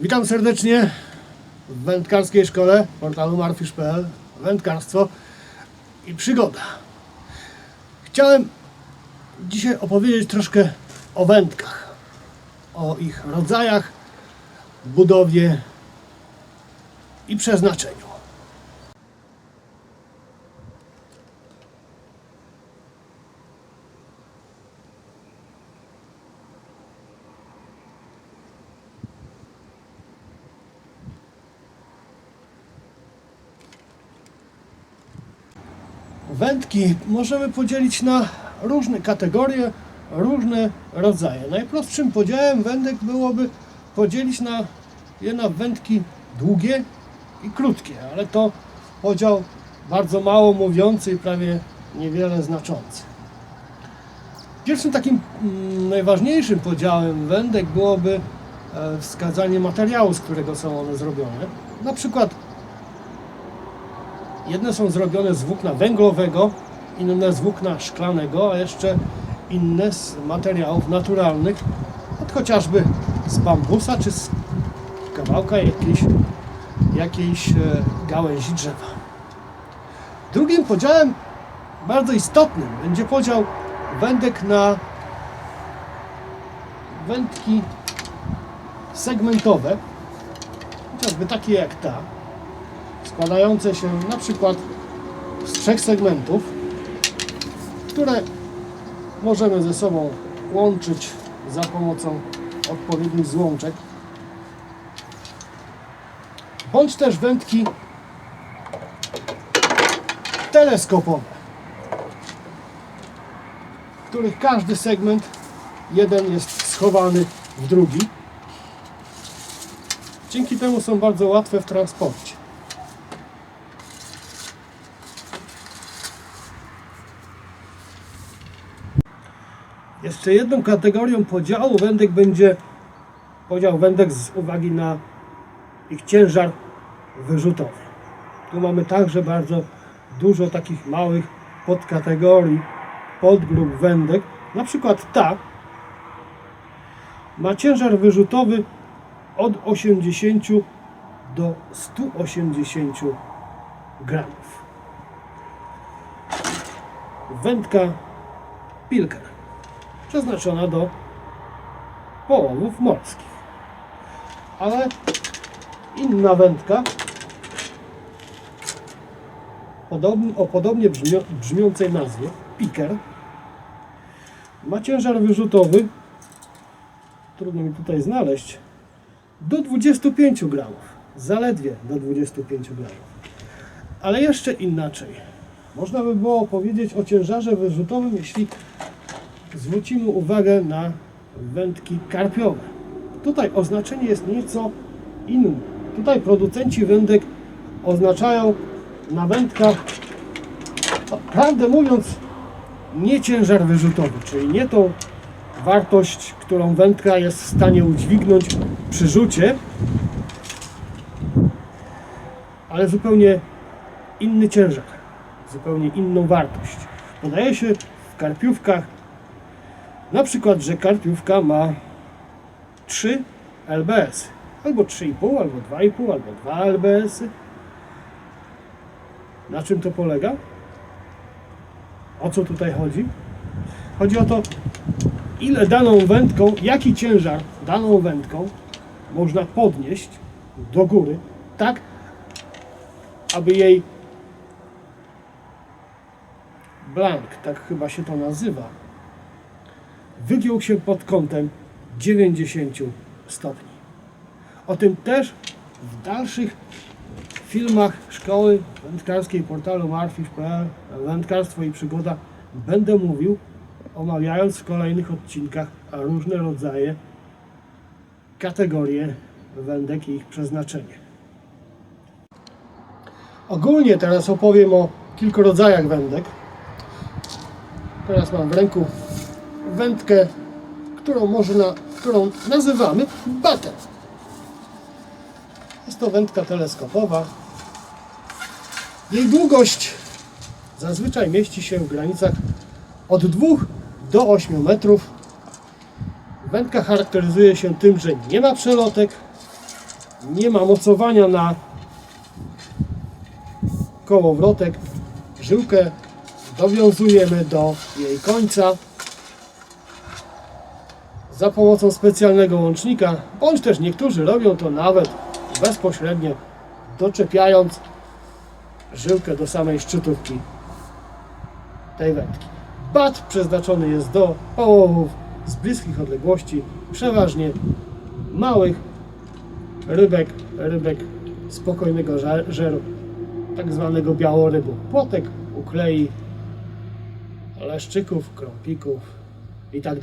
Witam serdecznie w wędkarskiej szkole portalu marfisz.pl Wędkarstwo i przygoda. Chciałem dzisiaj opowiedzieć troszkę o wędkach, o ich rodzajach, budowie i przeznaczeniu. Wędki możemy podzielić na różne kategorie, różne rodzaje. Najprostszym podziałem wędek byłoby podzielić na je na wędki długie i krótkie, ale to podział bardzo mało mówiący i prawie niewiele znaczący. Pierwszym takim mm, najważniejszym podziałem wędek byłoby e, wskazanie materiału, z którego są one zrobione. Na przykład Jedne są zrobione z włókna węglowego, inne z włókna szklanego, a jeszcze inne z materiałów naturalnych, od chociażby z bambusa czy z kawałka jakiejś, jakiejś e, gałęzi drzewa. Drugim podziałem, bardzo istotnym, będzie podział wędek na wędki segmentowe, chociażby takie jak ta, składające się na przykład z trzech segmentów, które możemy ze sobą łączyć za pomocą odpowiednich złączek, bądź też wędki teleskopowe, w których każdy segment jeden jest schowany w drugi. Dzięki temu są bardzo łatwe w transporcie. Jeszcze jedną kategorią podziału wędek będzie podział wędek z uwagi na ich ciężar wyrzutowy. Tu mamy także bardzo dużo takich małych podkategorii, podgrup wędek. Na przykład ta ma ciężar wyrzutowy od 80 do 180 gramów. Wędka Pilker przeznaczona do połowów morskich. Ale inna wędka o podobnie brzmiącej nazwie, piker, ma ciężar wyrzutowy, trudno mi tutaj znaleźć, do 25 gramów. Zaledwie do 25 gramów. Ale jeszcze inaczej. Można by było powiedzieć o ciężarze wyrzutowym, jeśli zwrócimy uwagę na wędki karpiowe. Tutaj oznaczenie jest nieco inne. Tutaj producenci wędek oznaczają na wędkach, prawdę mówiąc, nie ciężar wyrzutowy, czyli nie tą wartość, którą wędka jest w stanie udźwignąć przy rzucie, ale zupełnie inny ciężar, zupełnie inną wartość. Podaje się w karpiówkach na przykład, że karpiówka ma 3 LBS, albo 3,5, albo 2,5, albo 2 LBS. Na czym to polega? O co tutaj chodzi? Chodzi o to, ile daną wędką, jaki ciężar daną wędką można podnieść do góry, tak, aby jej blank, tak chyba się to nazywa, wygiął się pod kątem 90 stopni. O tym też w dalszych filmach szkoły wędkarskiej portalu marfish.pl Wędkarstwo i przygoda będę mówił, omawiając w kolejnych odcinkach różne rodzaje, kategorie wędek i ich przeznaczenie. Ogólnie teraz opowiem o kilku rodzajach wędek. Teraz mam w ręku wędkę, którą można, którą nazywamy batem. Jest to wędka teleskopowa. Jej długość zazwyczaj mieści się w granicach od 2 do 8 metrów. Wędka charakteryzuje się tym, że nie ma przelotek, Nie ma mocowania na kołowrotek. Żyłkę dowiązujemy do jej końca za pomocą specjalnego łącznika, bądź też niektórzy robią to nawet bezpośrednio doczepiając żyłkę do samej szczytówki tej wędki. Bat przeznaczony jest do połowów z bliskich odległości, przeważnie małych rybek, rybek spokojnego żeru, tak zwanego białorybu. Płotek, uklei, leszczyków, krąpików i tak.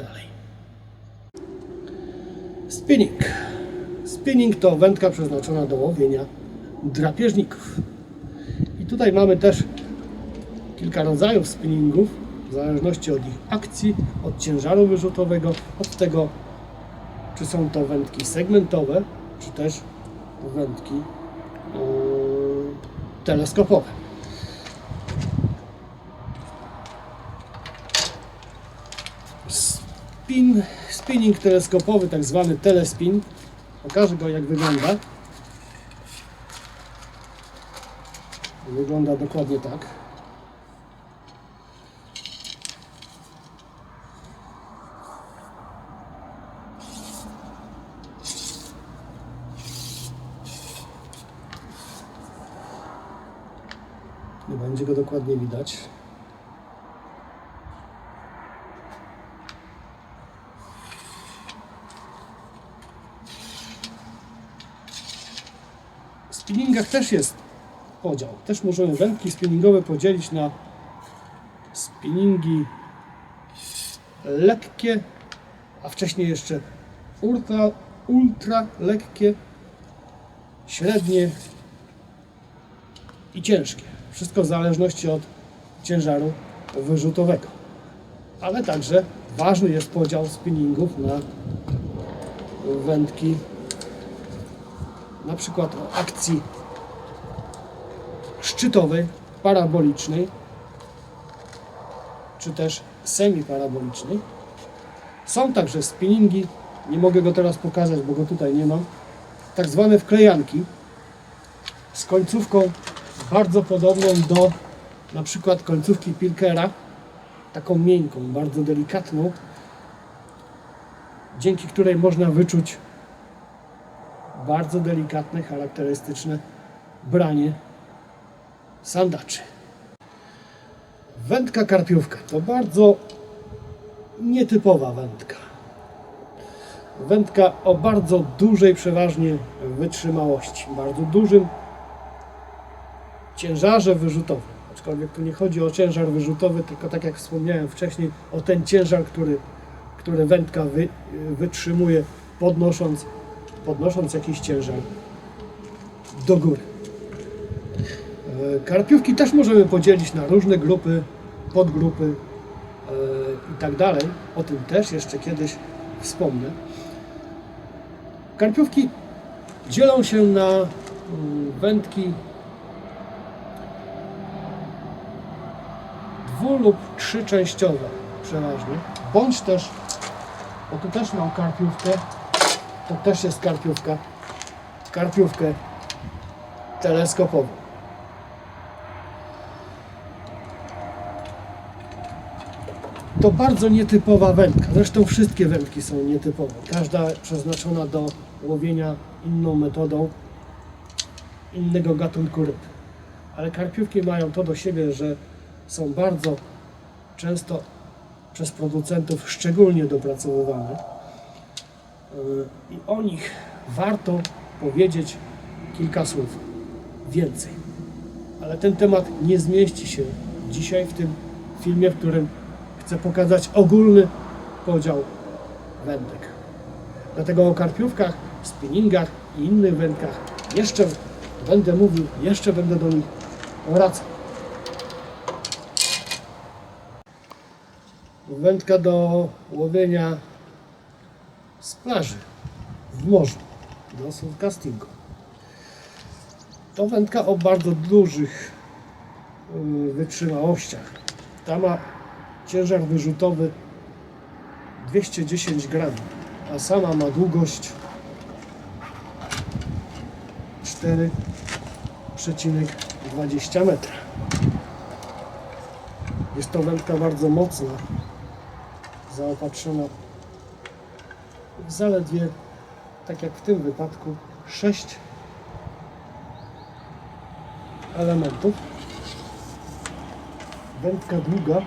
Spinning. Spinning to wędka przeznaczona do łowienia drapieżników. I tutaj mamy też kilka rodzajów spinningów, w zależności od ich akcji, od ciężaru wyrzutowego, od tego, czy są to wędki segmentowe, czy też wędki yy, teleskopowe. Spinning teleskopowy, tak zwany telespin. Pokażę go jak wygląda. Wygląda dokładnie tak. Nie będzie go dokładnie widać. Spinningach też jest podział. Też możemy wędki spinningowe podzielić na spinningi lekkie, a wcześniej jeszcze ultra, ultra lekkie, średnie i ciężkie. Wszystko w zależności od ciężaru wyrzutowego. Ale także ważny jest podział spinningów na wędki na przykład o akcji szczytowej, parabolicznej, czy też semiparabolicznej. Są także spinningi, nie mogę go teraz pokazać, bo go tutaj nie mam, tak zwane wklejanki z końcówką bardzo podobną do na przykład końcówki Pilkera, taką miękką, bardzo delikatną, dzięki której można wyczuć bardzo delikatne, charakterystyczne branie sandaczy. Wędka karpiówka to bardzo nietypowa wędka. Wędka o bardzo dużej przeważnie wytrzymałości, bardzo dużym ciężarze wyrzutowym. Aczkolwiek tu nie chodzi o ciężar wyrzutowy, tylko tak jak wspomniałem wcześniej, o ten ciężar, który, który wędka wy, wytrzymuje podnosząc, podnosząc jakiś ciężar do góry. E, Karpiówki też możemy podzielić na różne grupy, podgrupy e, i tak dalej. O tym też jeszcze kiedyś wspomnę. Karpiówki dzielą się na mm, wędki dwu lub trzyczęściowe przeważnie, bądź też, bo tu też mam karpiówkę, to też jest karpiówka, karpiówkę teleskopową. To bardzo nietypowa wędka. Zresztą wszystkie wędki są nietypowe. Każda przeznaczona do łowienia inną metodą innego gatunku ryb. Ale karpiówki mają to do siebie, że są bardzo często przez producentów szczególnie dopracowywane. Yy, I o nich warto powiedzieć kilka słów więcej. Ale ten temat nie zmieści się dzisiaj w tym filmie, w którym chcę pokazać ogólny podział wędek. Dlatego o karpiówkach, spinningach i innych wędkach jeszcze będę mówił, jeszcze będę do nich wracał. Wędka do łowienia z plaży, w morzu, do surfcastingu. To wędka o bardzo dużych y, wytrzymałościach. Ta ma ciężar wyrzutowy 210 gram, a sama ma długość 4,20 metra. Jest to wędka bardzo mocna, zaopatrzona zaledwie, tak jak w tym wypadku, 6 elementów. Wędka długa.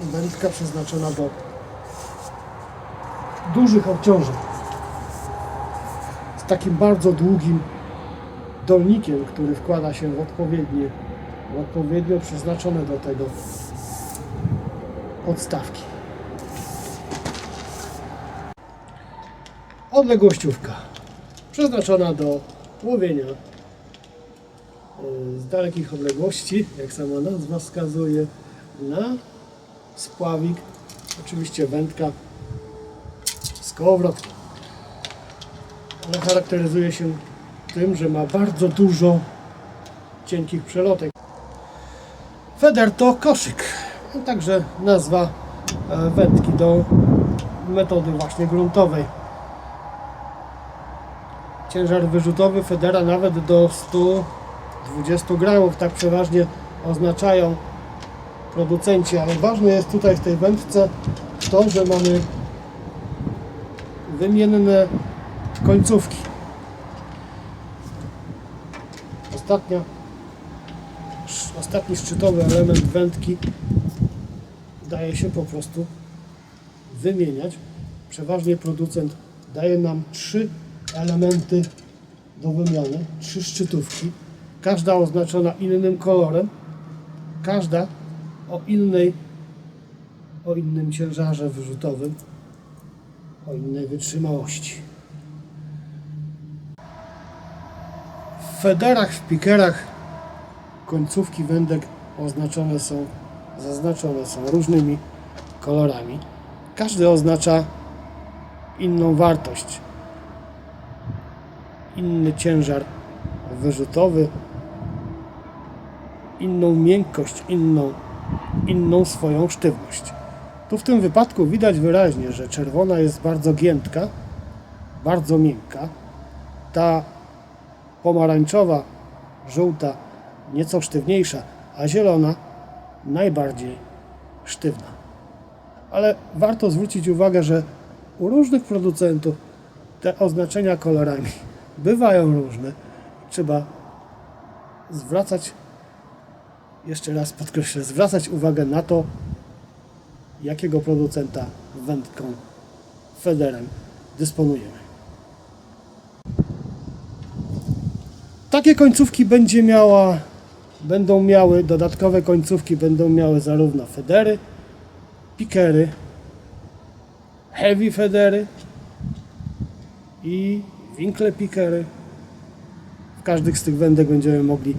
Wędka przeznaczona do dużych obciążeń. Z takim bardzo długim dolnikiem, który wkłada się w odpowiednie, w odpowiednio przeznaczone do tego podstawki. Odległościówka przeznaczona do łowienia y, z dalekich odległości, jak sama nazwa wskazuje, na spławik, oczywiście wędka z kołowrotkiem. Ona charakteryzuje się tym, że ma bardzo dużo cienkich przelotek. Feder to koszyk, także nazwa e, wędki do metody właśnie gruntowej. Ciężar wyrzutowy Federa nawet do 120 gramów, tak przeważnie oznaczają producenci, ale ważne jest tutaj w tej wędce to, że mamy wymienne końcówki. Ostatnia, ostatni szczytowy element wędki daje się po prostu wymieniać. Przeważnie producent daje nam trzy elementy do wymiany, trzy szczytówki, każda oznaczona innym kolorem, każda o innej, o innym ciężarze wyrzutowym, o innej wytrzymałości. W federach, w pikerach końcówki wędek oznaczone są, zaznaczone są różnymi kolorami. Każdy oznacza inną wartość, inny ciężar wyrzutowy, inną miękkość, inną, inną swoją sztywność. Tu w tym wypadku widać wyraźnie, że czerwona jest bardzo giętka, bardzo miękka. Ta pomarańczowa, żółta nieco sztywniejsza, a zielona najbardziej sztywna. Ale warto zwrócić uwagę, że u różnych producentów te oznaczenia kolorami bywają różne. Trzeba zwracać, jeszcze raz podkreślę, zwracać uwagę na to, jakiego producenta wędką Federem dysponujemy. Takie końcówki będzie miała, będą miały, dodatkowe końcówki będą miały zarówno Federy, Pikery, Heavy Federy i Winkle Pikery. W każdych z tych wędek będziemy mogli,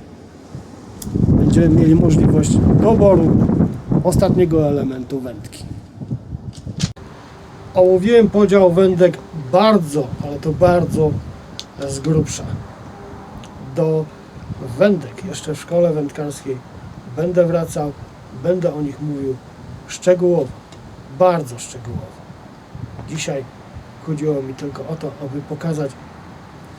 będziemy mieli możliwość doboru ostatniego elementu wędki. Ołowiłem podział wędek bardzo, ale to bardzo z grubsza. Do wędek jeszcze w szkole wędkarskiej będę wracał, będę o nich mówił szczegółowo, bardzo szczegółowo. Dzisiaj chodziło mi tylko o to, aby pokazać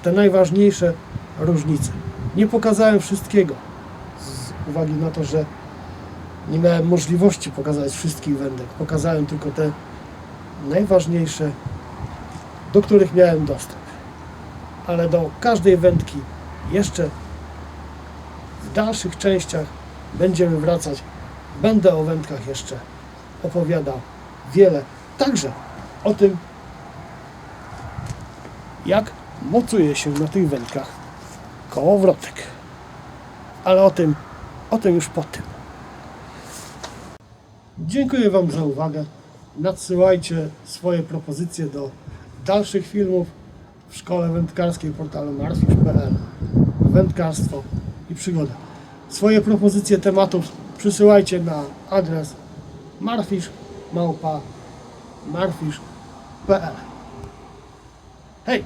te najważniejsze różnice. Nie pokazałem wszystkiego z uwagi na to, że nie miałem możliwości pokazać wszystkich wędek. Pokazałem tylko te najważniejsze, do których miałem dostęp. Ale do każdej wędki jeszcze w dalszych częściach będziemy wracać. Będę o wędkach jeszcze opowiadał wiele. Także o tym, jak mocuje się na tych wędkach kołowrotek. Ale o tym, o tym już po tym. Dziękuję Wam za uwagę. Nadsyłajcie swoje propozycje do dalszych filmów w szkole wędkarskiej portalu marfisz.pl. Wędkarstwo i przygoda. Swoje propozycje tematów przysyłajcie na adres marfisz.pl. Hej!